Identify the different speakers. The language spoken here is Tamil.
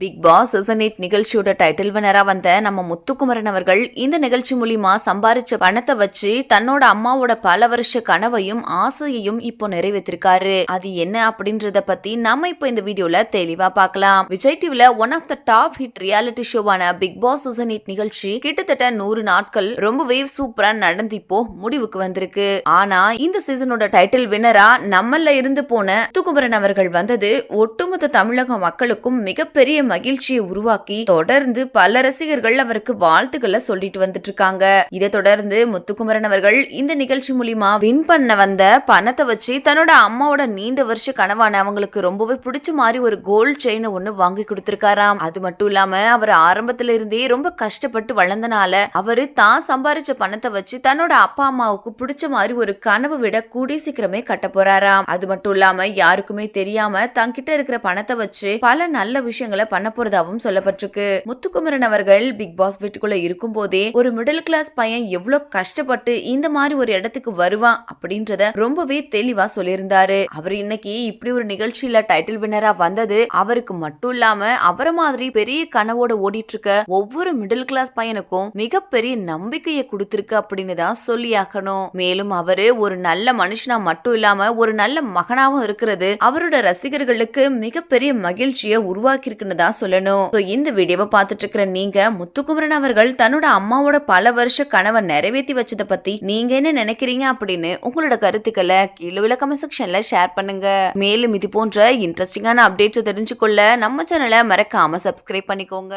Speaker 1: பிக் பாஸ் சீசன் எயிட் நிகழ்ச்சியோட டைட்டில் வினரா வந்த நம்ம முத்துக்குமரன் அவர்கள் இந்த நிகழ்ச்சி மூலியமா சம்பாரிச்ச பணத்தை வச்சு தன்னோட அம்மாவோட பல வருஷ கனவையும் ஆசையையும் இப்போ நிறைவேற்றிருக்காரு. அது என்ன அப்படின்றத பத்தி நம்ம இப்போ இந்த வீடியோல தெளிவா பார்க்கலாம். விஜய் டிவில one of the top hit reality ஷோவான Bigg Boss season eight நிகழ்ச்சி கிட்டத்தட்ட நூறு நாட்கள் ரொம்பவே சூப்பரா நடந்து இப்போ முடிவுக்கு வந்திருக்கு. ஆனா இந்த சீசனோட டைட்டில் வினரா நம்மள இருந்து போன முத்துக்குமரன் அவர்கள் வந்தது ஒட்டுமொத்த தமிழக மக்களுக்கும் மிகப்பெரிய மகிழ்ச்சியை உருவாக்கி தொடர்ந்து பல ரசிகர்கள் அவருக்கு வாழ்த்துக்களை சொல்லிட்டு வந்துட்டு இருக்காங்க இதை தொடர்ந்து முத்துக்குமரன் அவர்கள் இந்த நிகழ்ச்சி மூலியமா வின் பண்ண வந்த பணத்தை வச்சு தன்னோட அம்மாவோட நீண்ட வருஷ கனவான அவங்களுக்கு ரொம்பவே பிடிச்ச மாதிரி ஒரு கோல்ட் செயினை ஒண்ணு வாங்கி கொடுத்திருக்காராம். அது மட்டும் இல்லாம அவர் ஆரம்பத்துல இருந்தே ரொம்ப கஷ்டப்பட்டு வளர்ந்தனால அவரு தான் சம்பாரிச்ச பணத்தை வச்சு தன்னோட அப்பா அம்மாவுக்கு பிடிச்ச மாதிரி ஒரு கனவு விட கூடிய சீக்கிரமே கட்ட போறாராம். அது மட்டும் இல்லாம யாருக்குமே தெரியாம தங்கிட்ட இருக்கிற பணத்தை வச்சு பல நல்ல விஷயங்களை பண்ண போறதாவும் சொல்லப்பட்டிருக்கு. முத்துக்குமரன் அவர்கள் பிக் பாஸ் வீட்டுக்குள்ள இருக்கும் போதே ஒரு மிடில் கிளாஸ் பையன் எவ்வளவு கஷ்டப்பட்டு இந்த மாதிரி ஒரு இடத்துக்கு வருவான் அப்படின்றத ரொம்பவே தெளிவா சொல்லியிருந்தாரு. அவர் இன்னைக்கு இப்படி ஒரு நிகழ்ச்சியில டைட்டில் வின்னரா வந்தது. அவருக்கு மட்டும் இல்லாம அவரை மாதிரி பெரிய கனவோட ஓடிட்டு இருக்க ஒவ்வொரு மிடில் கிளாஸ் பையனுக்கும் மிகப்பெரிய நம்பிக்கையை கொடுத்திருக்கு அப்படின்னு தான் சொல்லியாகணும் மேலும் அவரு ஒரு நல்ல மனுஷனா மட்டும் இல்லாம ஒரு நல்ல மகனாவும் இருக்கிறது. அவரோட ரசிகர்களுக்கு மிகப்பெரிய மகிழ்ச்சியை உருவாக்கி தான் சொல்லணும். ஸோ இந்த வீடியோவை பார்த்துட்டு இருக்கிற நீங்க முத்துக்குமரன் அவர்கள் தன்னோட அம்மாவோட பல வருஷ கனவை நிறைவேற்றி வச்சதை பத்தி நீங்க என்ன நினைக்கிறீங்க அப்படின்னு உங்களோட கருத்துக்களை கீழே உள்ள கமெண்ட் செக்ஷன்ல ஷேர் பண்ணுங்க. மேலும் இது போன்ற இன்ட்ரெஸ்டிங்கான அப்டேட்ஸ் தெரிஞ்சுக்கொள்ள நம்ம சேனலை மறக்காம சப்ஸ்கிரைப் பண்ணிக்கோங்க.